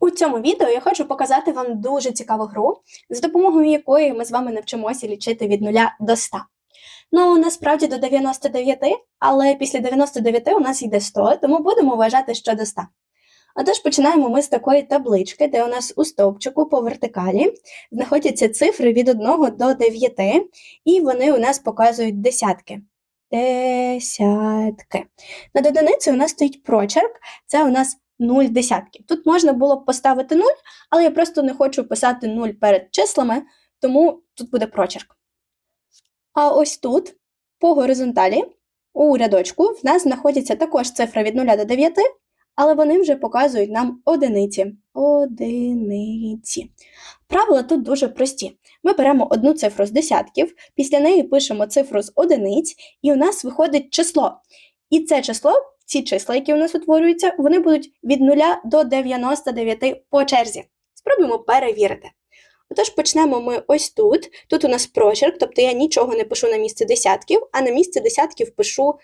У цьому відео я хочу показати вам дуже цікаву гру, за допомогою якої ми з вами навчимося лічити від 0 до 100. Ну, насправді до 99, але після 99 у нас йде 100, тому будемо вважати, що до 100. Отож, починаємо ми з такої таблички, де у нас у стовпчику по вертикалі знаходяться цифри від 1 до 9, і вони у нас показують десятки. Десятки. Над одиницею у нас стоїть прочерк, це у нас 0 десятків. Тут можна було б поставити 0, але я просто не хочу писати 0 перед числами, тому тут буде прочерк. А ось тут, по горизонталі, у рядочку, в нас знаходяться також цифри від 0 до 9, але вони вже показують нам одиниці. Одиниці. Правила тут дуже прості. Ми беремо одну цифру з десятків, після неї пишемо цифру з одиниць, і у нас виходить число. І це число, ці числа, які у нас утворюються, вони будуть від 0 до 99 по черзі. Спробуємо перевірити. Отож, почнемо ми ось тут. Тут у нас прочерк, тобто я нічого не пишу на місце десятків, а на місце десятків пишу,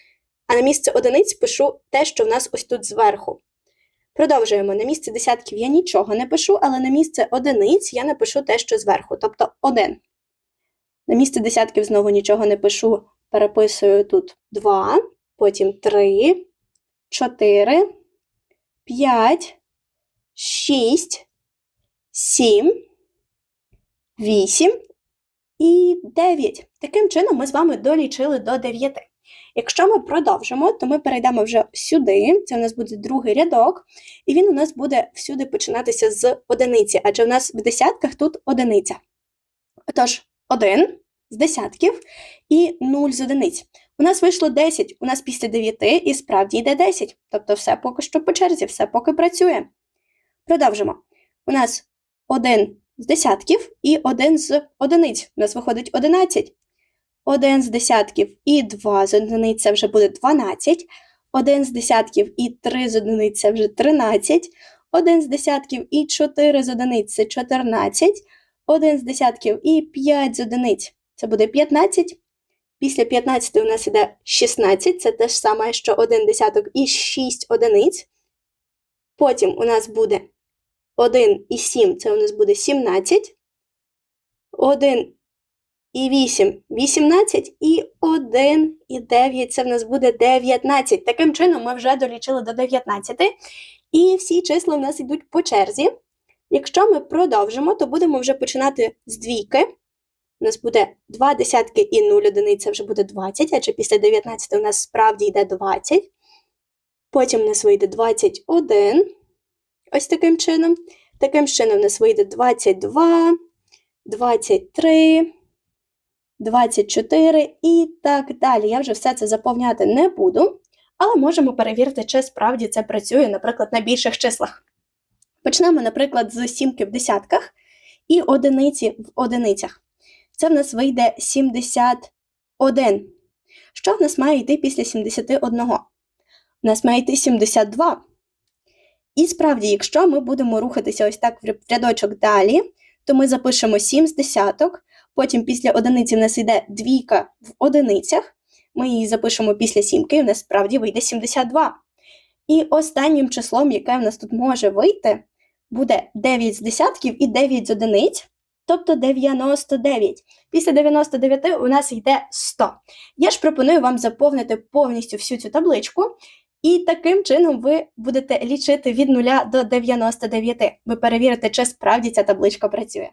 а на місце одиниць пишу те, що в нас ось тут зверху. Продовжуємо. На місце десятків я нічого не пишу, але на місце одиниць я напишу те, що зверху, тобто 1. На місце десятків знову нічого не пишу, переписую тут 2, потім 3, 4, 5, 6, 7, 8 і 9. Таким чином ми з вами долічили до 9. Якщо ми продовжимо, то ми перейдемо вже сюди, це у нас буде другий рядок, і він у нас буде всюди починатися з одиниці, адже у нас в десятках тут одиниця. Отож, 1 з десятків і 0 з одиниць. У нас вийшло 10, у нас після 9 і справді йде 10. Тобто все поки що по черзі, все поки працює. Продовжимо. У нас 1 з десятків і 1 з одиниць. У нас виходить 11. 1 з десятків і 2 з одиниць це вже буде 12. 1 з десятків і 3 з одиниць це вже 13. 1 з десятків і 4 з одиниць це 14. 1 з десятків і 5 з одиниць це буде 15. Після 15 у нас іде 16, це те ж саме, що 1 десяток і 6 одиниць. Потім у нас буде 1 і 7, це у нас буде 17. 1 і 8 18, і 1 і 9 це в нас буде 19. Таким чином, ми вже долічили до 19. І всі числа в нас йдуть по черзі. Якщо ми продовжимо, то будемо вже починати з двійки. У нас буде 2 десятки і 0 одиниць, це вже буде 20, адже після 19 у нас справді йде 20. Потім у нас вийде 21. Ось таким чином. Таким чином, у нас вийде 22, 23. 24 і так далі. Я вже все це заповняти не буду, але можемо перевірити, чи справді це працює, наприклад, на більших числах. Почнемо, наприклад, з сімки в десятках і одиниці в одиницях. Це в нас вийде 71. Що в нас має йти після 71? У нас має йти 72. І справді, якщо ми будемо рухатися ось так в рядочок далі, то ми запишемо 7 з десяток. Потім після одиниці в нас йде двійка в одиницях. Ми її запишемо після сімки, і в нас справді вийде 72. І останнім числом, яке в нас тут може вийти, буде 9 з десятків і 9 з одиниць, тобто 99. Після 99 у нас йде 100. Я ж пропоную вам заповнити повністю всю цю табличку. І таким чином ви будете лічити від 0 до 99. Ви перевірите, чи справді ця табличка працює.